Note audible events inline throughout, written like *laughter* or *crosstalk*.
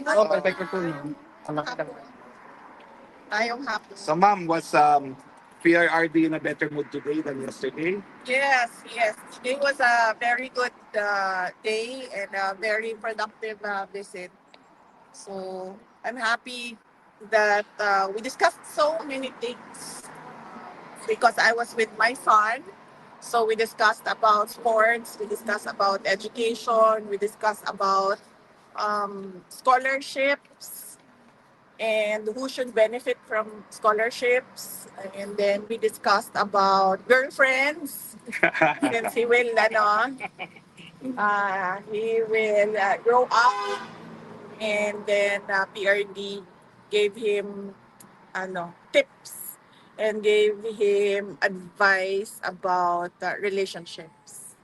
Oh, may microphone. Anak ka. Tayong happy. So ma'am, was um, PRRD in a better mood today than yesterday? Yes, yes. Today was a very good uh, day and a very productive uh, visit. So I'm happy that uh, we discussed so many things because I was with my son. So we discussed about sports, we discussed about education, we discussed about um, scholarships and who should benefit from scholarships. And then we discussed about girlfriends *laughs* since he will, ano, uh, he will uh, grow up. And then uh, PRD gave him ano, tips and gave him advice about uh, relationships.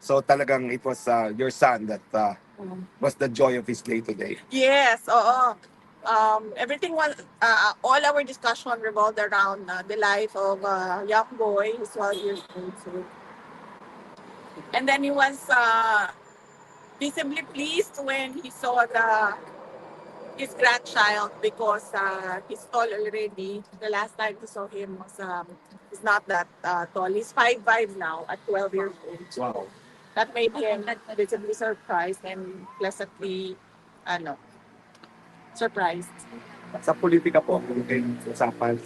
So talagang it was uh, your son that uh, was the joy of his day today. Yes, oo. Um, everything was, uh, all our discussion revolved around uh, the life of a young boy who's 12 years old. So. And then he was uh, visibly pleased when he saw the his grandchild because uh, he's tall already. The last time we saw him was um, he's not that uh, tall. He's 5'5 now at 12 years old. Wow. That made him visibly surprised and pleasantly ano, surprised. Sa politika po, kung kayo usapan.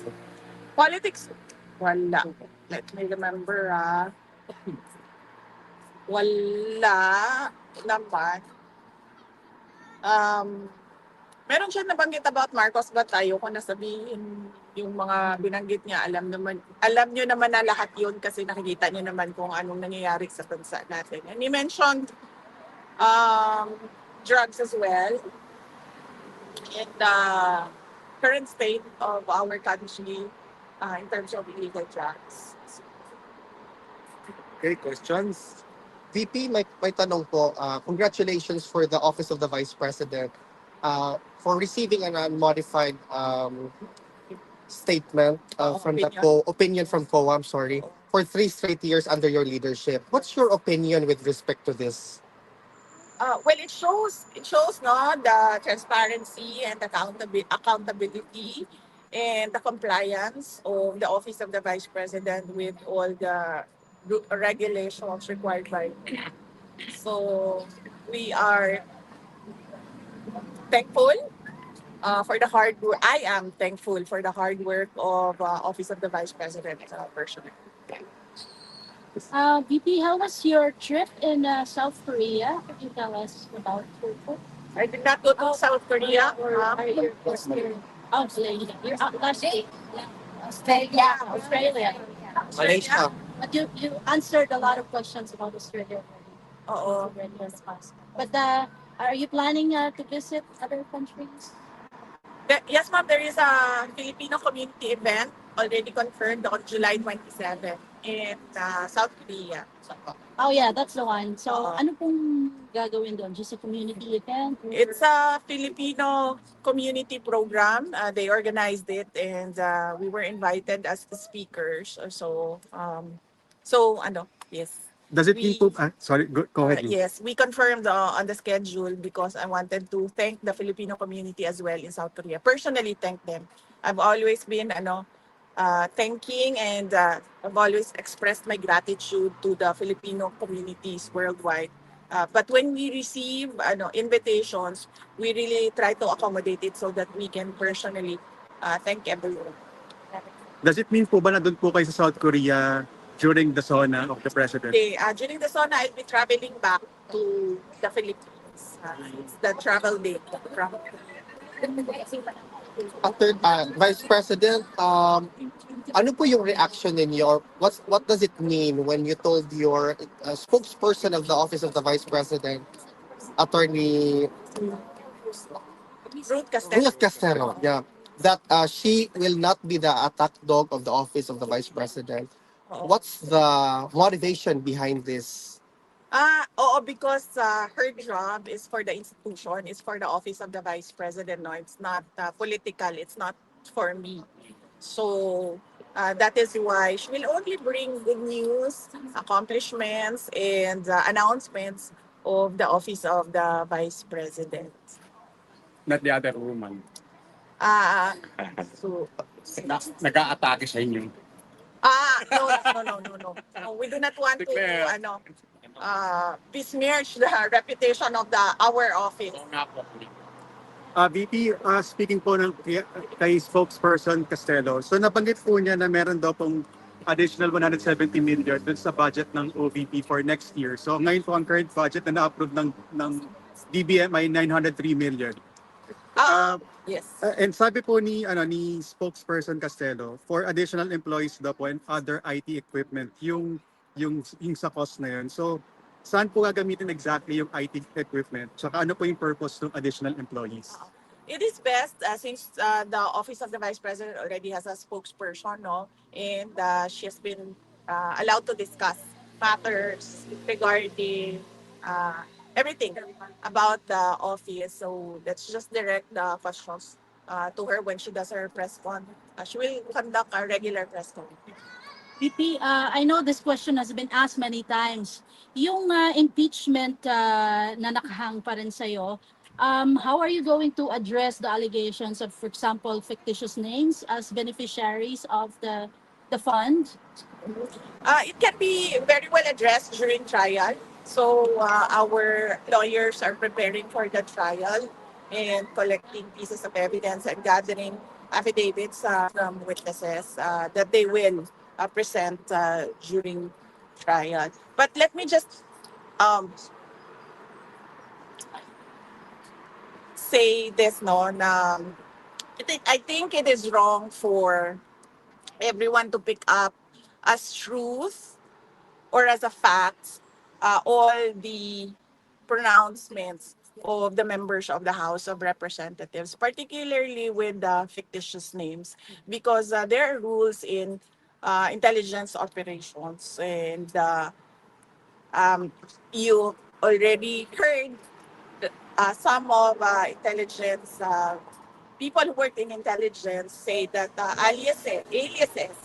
Politics, wala. Let me remember, ah. Wala naman. Um, meron siya nabanggit about Marcos but tayo ko na sabihin yung mga binanggit niya. Alam naman, alam niyo naman na lahat yun kasi nakikita niyo naman kung anong nangyayari sa bansa natin. And he mentioned um, drugs as well. And the current state of our country uh, in terms of illegal drugs. Okay, questions? VP, may, may tanong po. Uh, congratulations for the Office of the Vice President uh, for receiving an unmodified um, statement uh, Oh, from the co opinion from COA, I'm sorry, for three straight years under your leadership. What's your opinion with respect to this? Uh, well, it shows it shows no the transparency and accountability, accountability and the compliance of the office of the vice president with all the regulations required by. So we are thankful uh, for the hard work. I am thankful for the hard work of uh, office of the vice president uh, personally. Uh, VP, how was your trip in uh, South Korea? Could you tell us about your trip? I did not go to South Korea. Or um, are you Australia? Oh, Australia. You're out last week. Australia. Australia. Malaysia. But you, you answered a lot of questions about Australia already. Oo. Already in the past. But uh, are you planning uh, to visit other countries? Yes, ma'am. There is a Filipino community event already confirmed on July 27 in uh, South Korea. So, Oh yeah, that's the one. So Oo. ano pong gagawin doon? Just a community event? or- it's a Filipino community program. Uh, they organized it, and uh, we were invited as the speakers. So, um, so ano? Yes. Does it We- mean po, ah, sorry, go, go Uh, ahead. yes, we confirmed uh, on the schedule because I wanted to thank the Filipino community as well in South Korea. Personally, thank them. I've always been ano, uh, thanking and uh, I've always expressed my gratitude to the Filipino communities worldwide. Uh, but when we receive ano, invitations, we really try to accommodate it so that we can personally uh, thank everyone. Does it mean po ba na doon po kayo sa South Korea during the SONA of the President? Okay, uh, during the SONA, I'll be traveling back to the Philippines. Uh, it's the travel day from After uh, Vice President, um, ano po yung reaction ninyo? Or what's, what does it mean when you told your uh, spokesperson of the Office of the Vice President, Attorney Ruth Castelo. Ruth Castelo, yeah, that uh, she will not be the attack dog of the Office of the Vice President? What's the motivation behind this? Ah, oo, because uh, her job is for the institution, is for the office of the vice president. No, it's not uh, political. It's not for me. So uh, that is why she will only bring good news, accomplishments, and uh, announcements of the office of the vice president. not the other woman. Ah, so, Na, nag-aatake sa inyo. Ah, no, no, no, no, no. No, we do not want to, Declare. ano, uh, besmirch the reputation of the our office. Uh, VP, uh, speaking po ng kay, kay spokesperson Castello, so nabanggit po niya na meron daw pong additional 170 million dun sa budget ng OVP for next year. So ngayon po ang current budget na na-approve ng, ng DBM ay 903 million. Ah, Uh, yes. Uh, and sabi po ni ano ni spokesperson Castello, for additional employees daw po and other IT equipment yung yung yung sa cost na yun. So saan po gagamitin exactly yung IT equipment? Tsaka ano po yung purpose ng additional employees? It is best uh, since uh, the office of the vice president already has a spokesperson, no, and uh, she has been uh, allowed to discuss matters regarding uh, everything about the office. So let's just direct the questions uh, to her when she does her press con. Uh, she will conduct a regular press con. VP, uh, I know this question has been asked many times. Yung uh, impeachment uh, na nakahang pa rin sa'yo, um, how are you going to address the allegations of, for example, fictitious names as beneficiaries of the the fund? Uh, it can be very well addressed during trial. So uh, our lawyers are preparing for the trial and collecting pieces of evidence and gathering affidavits uh, from witnesses uh, that they will uh, present uh, during trial. But let me just um, say this, no, na I think, I think it is wrong for everyone to pick up as truth or as a fact uh, all the pronouncements of the members of the House of Representatives, particularly with the fictitious names, because uh, there are rules in uh, intelligence operations, and uh, um, you already heard uh, some of uh, intelligence uh, people who work in intelligence say that uh, aliases, aliases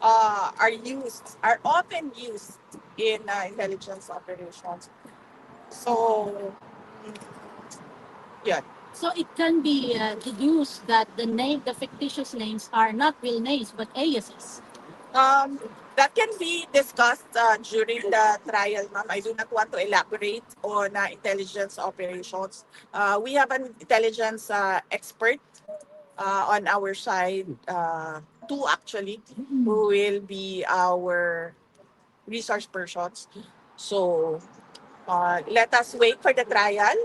uh, are used, are often used in uh, intelligence operations. So, yeah. So it can be uh, deduced that the name, the fictitious names are not real names but aliases. um, that can be discussed uh, during the trial, ma'am. I do not want to elaborate on uh, intelligence operations. Uh, we have an intelligence uh, expert uh, on our side, uh, two actually, who will be our resource persons. So uh, let us wait for the trial.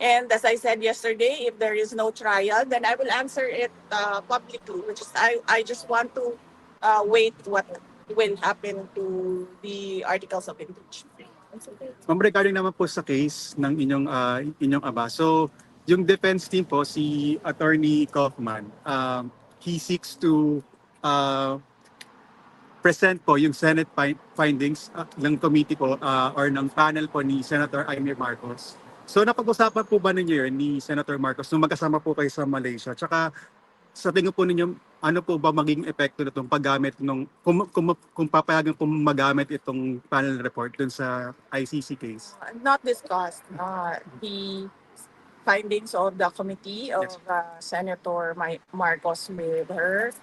And as I said yesterday, if there is no trial, then I will answer it uh, publicly, which is I, I just want to uh, wait what will happen to the articles of impeachment. Ma'am, regarding naman po sa case ng inyong ah, inyong aba. So, yung defense team po si Attorney Kaufman, um, he seeks to uh, present po yung Senate fi- findings ah, ng committee po ah, or ng panel po ni Senator Aimee Marcos. So napag-usapan po ba ninyo yun ni Senator Marcos nung magkasama po kayo sa Malaysia? Tsaka sa tingin po ninyo, ano po ba magiging epekto nitong paggamit nung kung, kung, kung papayagan kung magamit itong panel report dun sa ICC case? Uh, Not discussed uh, the findings of the committee of uh, Senator Mi- Marcos with her.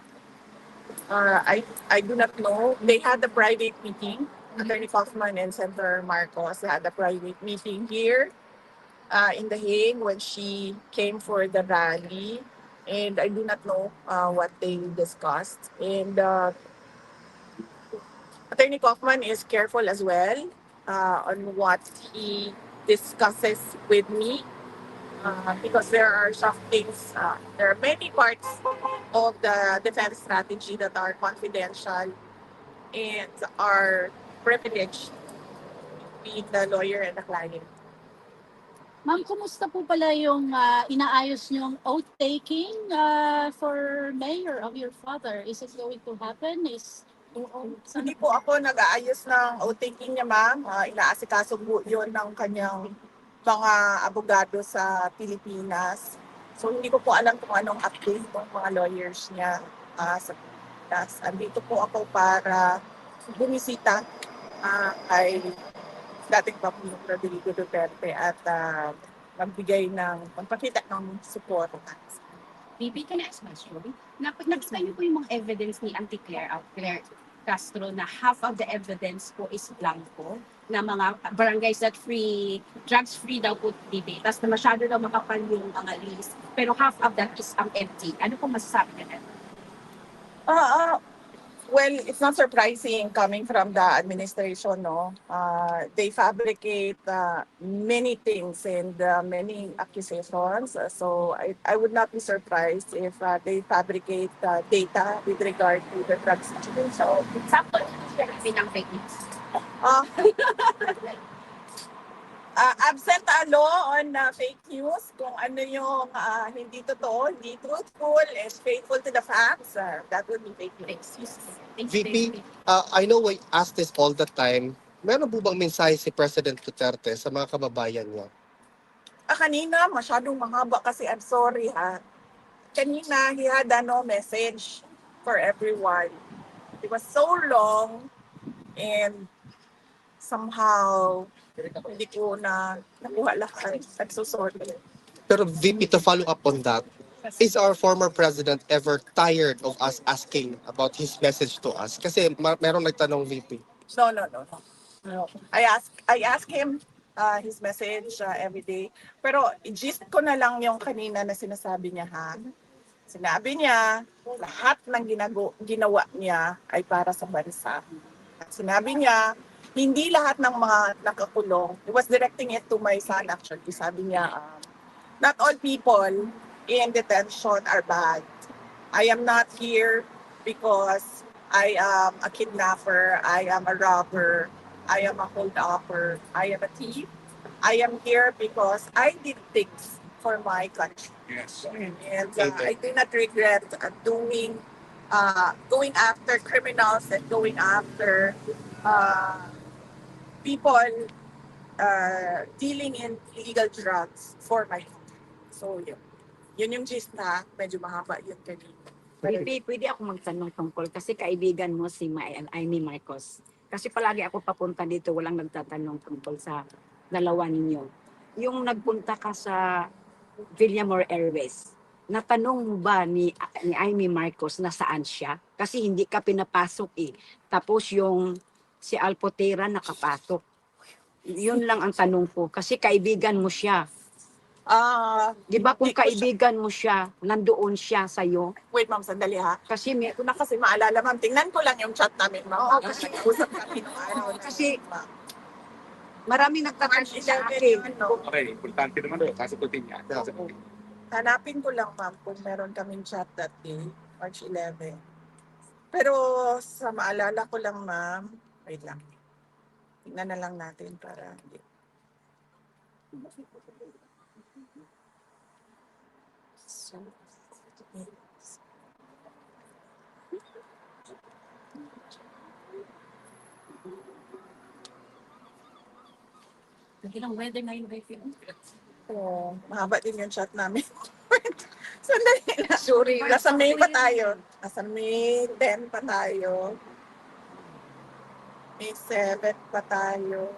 Uh, I I do not know. They had a private meeting. Attorney Kaufman and Senator Marcos had a private meeting here uh, in The Hague when she came for the rally. And I do not know uh, what they discussed. And uh, Attorney Kaufman is careful as well uh, on what he discusses with me uh, because there are some things, uh, there are many parts of the defense strategy that are confidential and are privileged between the lawyer and the client. Ma'am, kumusta po pala yung uh, inaayos niyong oath-taking uh, for mayor of your father? Is it going to happen? Is Hindi po ako nag-aayos ng outtaking niya, ma'am. Uh, inaasikaso po yun ng kanyang mga abogado sa Pilipinas. So, hindi ko po alam kung anong update ng mga lawyers niya uh, sa Pilipinas. Andito po ako para bumisita uh, kay dating Pangulong Rodrigo Duterte at uh, magbigay ng, magpakita ng support. Maybe can I ask question? Na, nakita niyo po yung mga evidence ni Auntie Claire, uh, Claire Castro na half of the evidence po is blanco na mga barangays that free, drugs free daw po TV. Tapos na masyado daw makapal yung mga list. Pero half of that is ang empty. Ano po masasabi niyo? Ah, ah, well, it's not surprising coming from the administration, no? Uh, they fabricate uh, many things and uh, many accusations. Uh, So I, I would not be surprised if uh, they fabricate uh, data with regard to the drug situation. So, Example, ng fake news. Uh, uh, *laughs* absent a law on uh, fake news, kung ano yung uh, hindi totoo, hindi truthful, and faithful to the facts, uh, that would be fake news. Thank you. VP, uh, I know we ask this all the time. Meron po bang mensahe si President Duterte sa mga kababayan niya? Ah, kanina, masyadong mahaba kasi I'm sorry ha. Kanina, he had ano, message for everyone. It was so long and somehow hindi ko na nakuha lahat. I'm so sorry. Pero VP, to follow up on that, is our former president ever tired of us asking about his message to us? Kasi ma- merong nagtanong VP. No, no, no, no. no. I ask I ask him uh, his message uh, every day. Pero gist ko na lang yung kanina na sinasabi niya ha. Sinabi niya, lahat ng ginago, ginawa niya ay para sa bansa. At sinabi niya, hindi lahat ng mga nakakulong, he was directing it to my son actually. Sabi niya, um, not all people in detention are bad. I am not here because I am a kidnapper, I am a robber, I am a holdupper, I am a thief. I am here because I did things for my country. Yes. And uh, I do not regret uh, doing, uh, going after criminals and going after uh, people uh, dealing in illegal drugs for my country. So yun. Yun yung gist na medyo mahaba yun kanina. Pwede, pwede ako magtanong tungkol kasi kaibigan mo si Ma Amy Marcos. Kasi palagi ako papunta dito, walang nagtatanong tungkol sa dalawa ninyo. Yung nagpunta ka sa Villamor Airways, natanong mo ba ni, ni Amy Marcos na saan siya? Kasi hindi ka pinapasok eh. Tapos yung si Alpotera nakapasok. Yun lang ang tanong ko. Kasi kaibigan mo siya. Ah, Di ba kung kaibigan mo siya, nandoon siya sa'yo? wait ma'am, sandali ha. Kasi may, Hindi ko na kasi maalala, ma'am. Tingnan ko lang yung chat namin, ma'am. Oo, kasi kasi- usap kami nung araw. Kasi- yun. Maraming nagtatanong sa 11 akin. yun, no? Okay, importante naman doon. Sasagutin niya. Sasagutin. Hanapin ko lang, ma'am, kung meron kaming chat that day, March 11. Pero sa maalala ko lang, ma'am, wait lang. Tingnan na lang natin para hindi. Lagi ng weather ngayon, baby. So, mahaba din yung chat namin. *laughs* Sandali lang. Sorry. Nasa May pa tayo. Nasa May 10 pa tayo. May 7 pa tayo.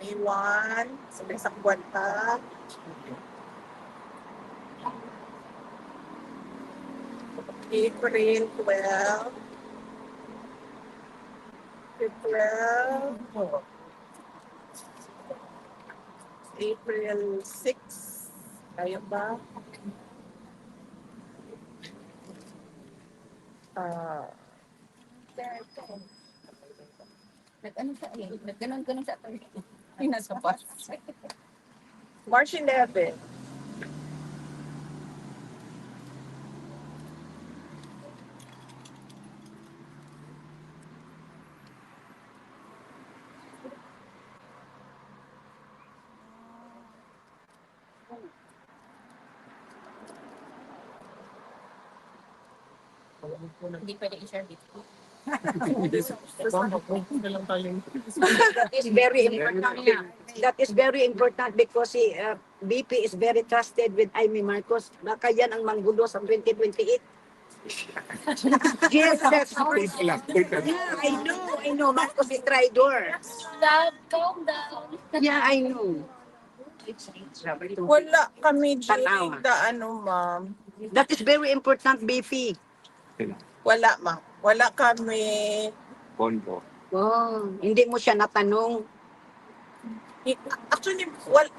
May 1. So, may isang buwan pa. April 12. April 12. April 6. Kaya ba? Ah, Nag-ano siya eh. Nag-ganon-ganon siya. Ay, nasa bus. March 11. Hindi pwede i-share dito. That is very important. That is very important because si uh, BP is very trusted with Amy Marcos. Baka yan ang manggulo sa 2028. *laughs* yes, that's Wait lang, wait lang. Yeah, I know, I know. Marcos is traitor. Love, calm down. Yeah, I know. Wala kami Tanawa. during the ano, ma'am. That is very important, Beefy. Wala, ma'am. Wala kami. Kondo. Oh, hindi mo siya natanong. Actually, wal,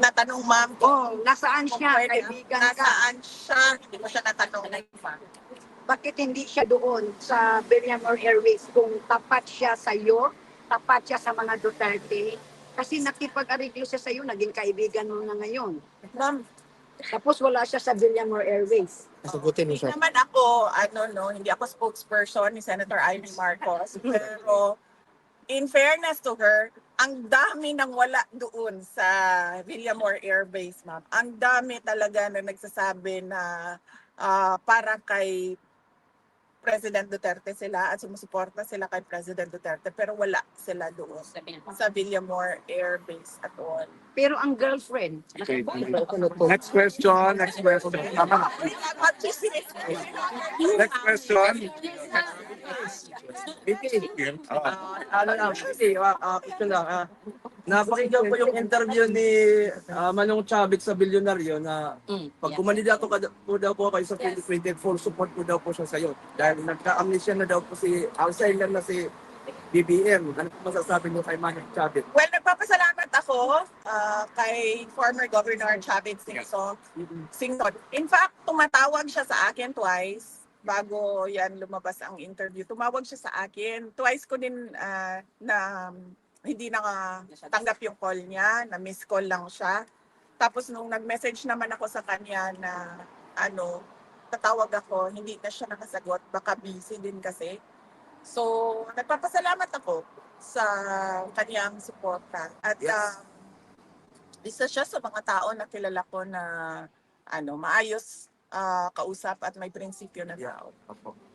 natanong ma'am Oh, nasaan kung siya? pwede, Kaibigan ka. nasaan siya. Hindi ko siya natanong. Bakit hindi siya doon sa Billionaire Airways kung tapat siya sa iyo, tapat siya sa mga Duterte? Kasi nakipag-ariglo siya sa iyo, naging kaibigan mo na ngayon. Ma'am, Tapos wala siya sa Billionaire Airways. Sagutin hindi siya. naman ako, ano no, hindi ako spokesperson ni Senator Amy Marcos. *laughs* Pero, in fairness to her, ang dami nang wala doon sa Villamor Air Base, ma'am. Ang dami talaga na nagsasabi na ah, para kay President Duterte sila at sumusuporta sila kay President Duterte pero wala sila doon sa Villamor Air Base at all. Pero ang girlfriend, Okay. Next question, next question. Tama. Next question. Ah, ano lang, ito lang, ah, napakinggan ko yung interview ni ah, Manong Chavit sa Bilyonaryo na pag kumandidato ka da- po daw po kayo sa 2024, support po daw po siya sa'yo. Dahil nagka-amnesia na daw po si Alzheimer na si BBM. Ano po masasabi niyo kay Manong Chavit? Well, nagpapasalamat ako ah, kay former Governor Chavit Singson. Singson. In fact, tumatawag siya sa akin twice bago yan lumabas ang interview. Tumawag siya sa akin. Twice ko din ah, na hindi nakatanggap yung call niya, na miss call lang siya. Tapos nung nag-message naman ako sa kanya na ano, tatawag ako, hindi na siya nakasagot, baka busy din kasi. So, nagpapasalamat ako sa kanyang suporta. At Yes. ah, isa siya sa mga tao na kilala ko na ano, maayos ah, kausap at may prinsipyo na tao.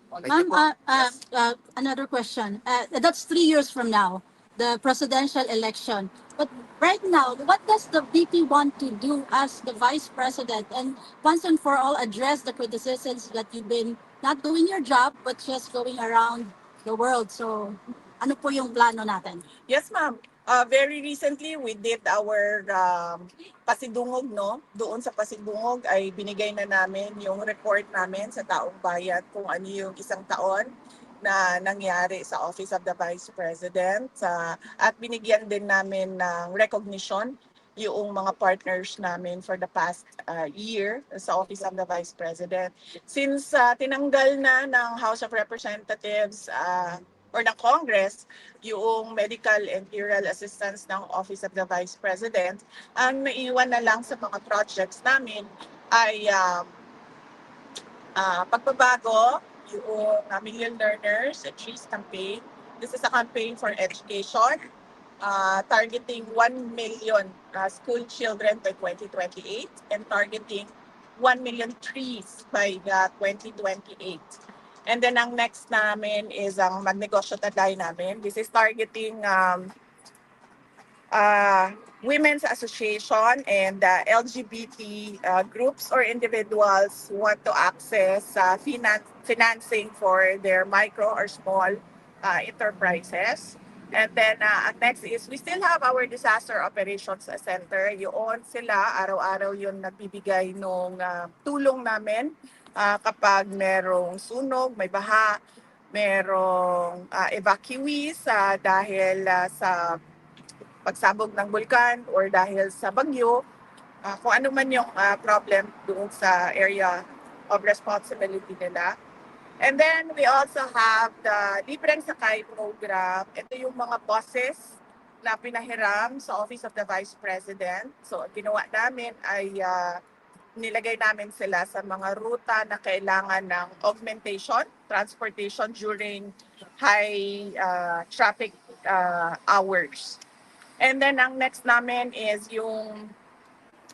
Ma'am, uh, uh, uh, another question. Uh, that's three years from now, the presidential election. But right now, what does the VP want to do as the vice president and once and for all address the criticisms that you've been not doing your job, but just going around the world? So, ano po yung plano natin? Yes, ma'am. Uh, very recently, we did our um, pasidungog, no? Doon sa pasidungog ay binigay na namin yung report namin sa taong bayan kung ano yung isang taon na nangyari sa Office of the Vice President. sa at binigyan din namin ng recognition yung mga partners namin for the past uh, year sa Office of the Vice President. Since uh, tinanggal na ng House of Representatives uh, or ng Congress yung medical and burial assistance ng Office of the Vice President, ang naiwan na lang sa mga projects namin ay um, ah, pagbabago, yung Million Learners and Trees campaign. This is a campaign for education, uh, targeting 1 million uh, school children by 2028 and targeting 1 million trees by uh, 2028. And then ang next namin is ang magnegosyo taday namin. This is targeting um, uh, women's association and uh, LGBT uh, groups or individuals want to access uh, finan- financing for their micro or small uh, enterprises. And then uh, next is we still have our disaster operations center. Yun sila araw-araw yun nagbibigay nung uh, tulong namin ah, kapag merong sunog, may baha, merong ah, evacuees ah, dahil ah, sa pagsabog ng bulkan or dahil sa bagyo, ah, kung ano man yung ah, problem doon sa area of responsibility nila. And then we also have the Libreng Sakay program. Ito yung mga buses na pinahiram sa Office of the Vice President. So, ang ginawa namin ay ah, nilagay namin sila sa mga ruta na kailangan ng augmentation, transportation during high uh, traffic uh, hours. And then ang next namin is yung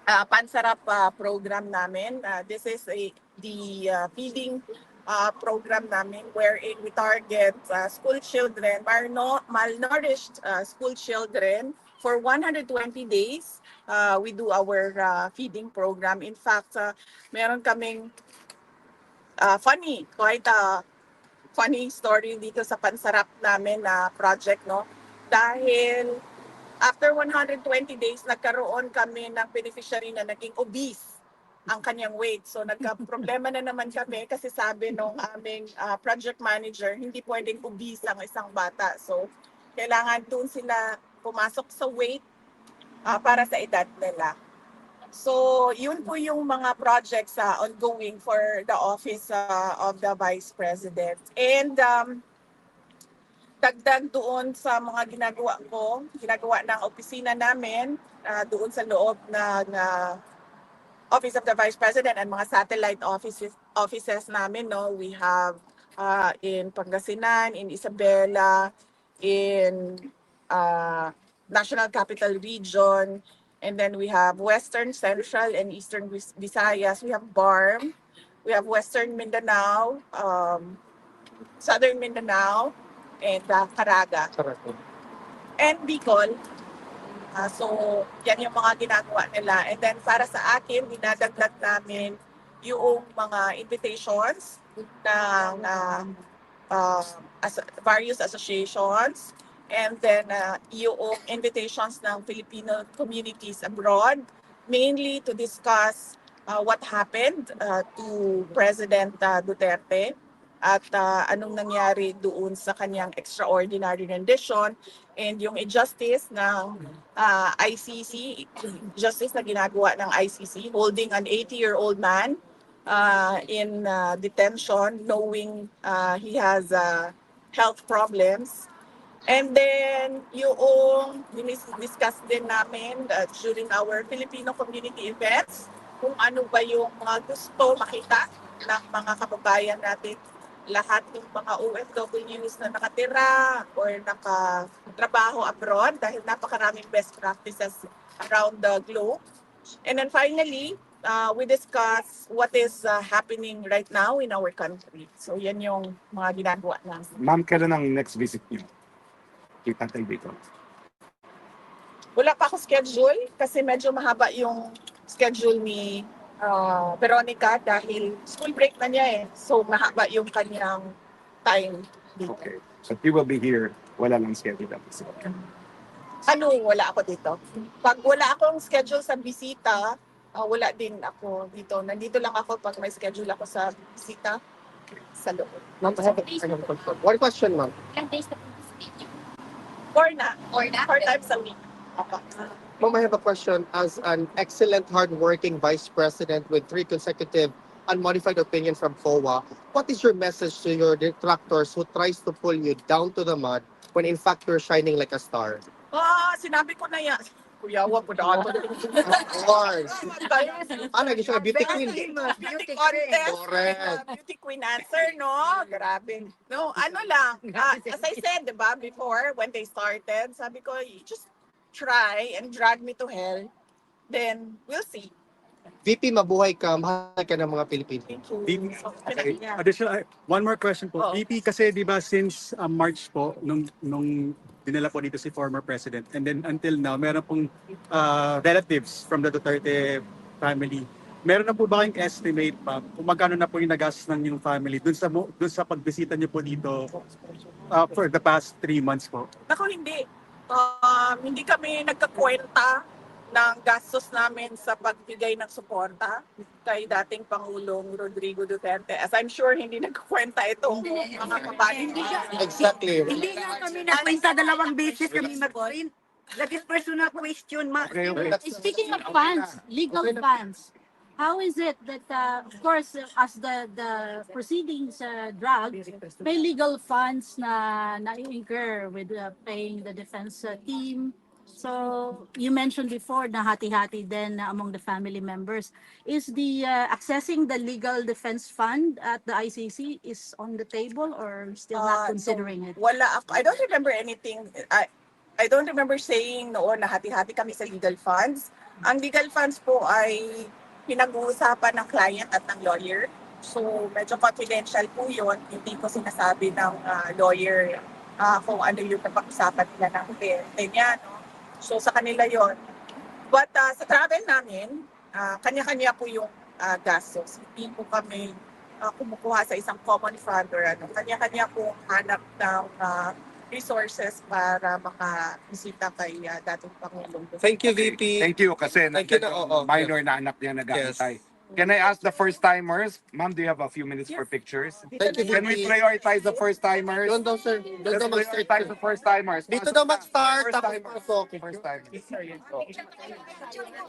uh, Pansarap uh, program namin. Uh, this is a, the uh, feeding uh, program namin wherein we target uh, school children, malno- malnourished uh, school children for 120 days uh, we do our uh, feeding program. In fact, uh, meron kaming uh, funny, quite a funny story dito sa pansarap namin na project, no? Dahil after 120 days, nagkaroon kami ng beneficiary na naging obese ang kanyang weight. So nagka-problema na naman kami kasi sabi nung aming ah, project manager, hindi pwedeng obese ang isang bata. So kailangan doon sila pumasok sa weight ah, para sa edad nila. So, yun po yung mga projects ah, ongoing for the office ah, of the Vice President. And um, dagdag doon sa mga ginagawa ko, ginagawa ng opisina namin ah, doon sa loob ng ah, Office of the Vice President and mga satellite offices offices namin no? We have ah, in Pangasinan in Isabela in ah, National Capital Region and then we have Western Central and Eastern Vis- Visayas. We have BARM. We have Western Mindanao um, Southern Mindanao and uh, Caraga and Bicol. Ah, so, yan yung mga ginagawa nila. And then, para sa akin, dinadagdag namin yung mga invitations ng uh, uh, as- various associations and then uh, yung invitations ng Filipino communities abroad mainly to discuss uh, what happened uh, to President uh, Duterte at uh, anong nangyari doon sa kanyang extraordinary rendition and yung injustice ng uh, ICC, justice na ginagawa ng ICC, holding an 80-year-old man uh, in uh, detention knowing uh, he has uh, health problems. And then yung discuss din namin uh, during our Filipino community events kung ano ba yung mga gusto makita ng mga kababayan natin lahat ng mga OFWs na nakatira or nakatrabaho abroad dahil napakaraming best practices around the globe. And then finally, uh, we discuss what is uh, happening right now in our country. So yan yung mga ginagawa namin. Ma'am, kailan ang next visit niyo? Kita tayo dito. Wala pa ako schedule kasi medyo mahaba yung schedule ni uh, Veronica dahil school break na niya eh. So mahaba yung kanyang time dito. Okay. So you will be here, wala lang schedule ang visit. Ano, wala ako dito. Pag wala akong schedule sa bisita, ah, wala din ako dito. Nandito lang ako pag may schedule ako sa bisita sa loob. Ma'am, I have a- I have a question. One question, ma'am. Ilang days na po Or na, Or na? four times a week. Apa. Ma'am, I have a question. As an excellent, hardworking vice president with three consecutive unmodified opinion from COA, what is your message to your detractors who tries to pull you down to the mud when in fact you're shining like a star? Ah, sinabi ko na yan. Kuya, wag ko na. Of course. Ah, naging siya beauty queen. Beauty contest. Correct. Uh, beauty queen answer, no? Grabe. No, ano lang. ah, as I said, di ba, before, when they started, sabi ko, you just try and drag me to hell. Then, we'll see. VP, mabuhay ka. Mahal ka ng mga Pilipino. Thank you. VP, Okay. yeah. Additional, one more question po. Oo. VP, kasi di ba since uh, March po, nung, nung dinala po dito si former president, and then until now, meron pong uh, relatives from the Duterte family. Meron na po ba kayong estimate, ma'am, kung magkano na po yung nagastos ng yung family dun sa, dun sa pagbisita niyo po dito uh, for the past three months po? Ako hindi. Um, hindi kami nagkakwenta ng gastos namin sa pagbigay ng suporta kay dating Pangulong Rodrigo Duterte. As I'm sure hindi nagkakwenta itong mga kapatid. Exactly. Hindi nga kami nakwenta dalawang beses kami mag-print. That is personal question, ma. Okay, okay. Speaking of funds, legal Okay funds, how is it that, uh, of course, uh, as the, the proceedings uh, drag, may legal funds na na-incur with uh, paying the defense uh, team. So you mentioned before na hati-hati din uh, among the family members. Is the uh, accessing the legal defense fund at the ICC is on the table or still Uh, not so considering it? Wala ako. I don't remember anything. I, I don't remember saying noon na hati-hati kami sa legal funds. Ang legal funds po ay pinag-uusapan ng client at ng lawyer. So, medyo confidential po yun. Hindi ko sinasabi ng ah, lawyer ah, kung ano yung napag-usapan nila ng kliyente niya. No? So, sa kanila yon. But ah, sa travel namin, ah, kanya-kanya po yung ah, gastos. Hindi po kami ah, kumukuha sa isang common fund or ano. Kanya-kanya po hanap ng ah, resources para makabisita kay uh, dating Pangulong. Thank you, VP. Thank you kasi Thank you na, yung oo. minor na anak niya nag-aantay. Can I ask the first timers? Ma'am, do you have a few minutes for pictures? Thank you, Can we prioritize the first timers? Doon daw, sir. Doon Let's daw mag-start. prioritize the first timers. Dito daw mag-start, First tapos timers. pasok. First timers.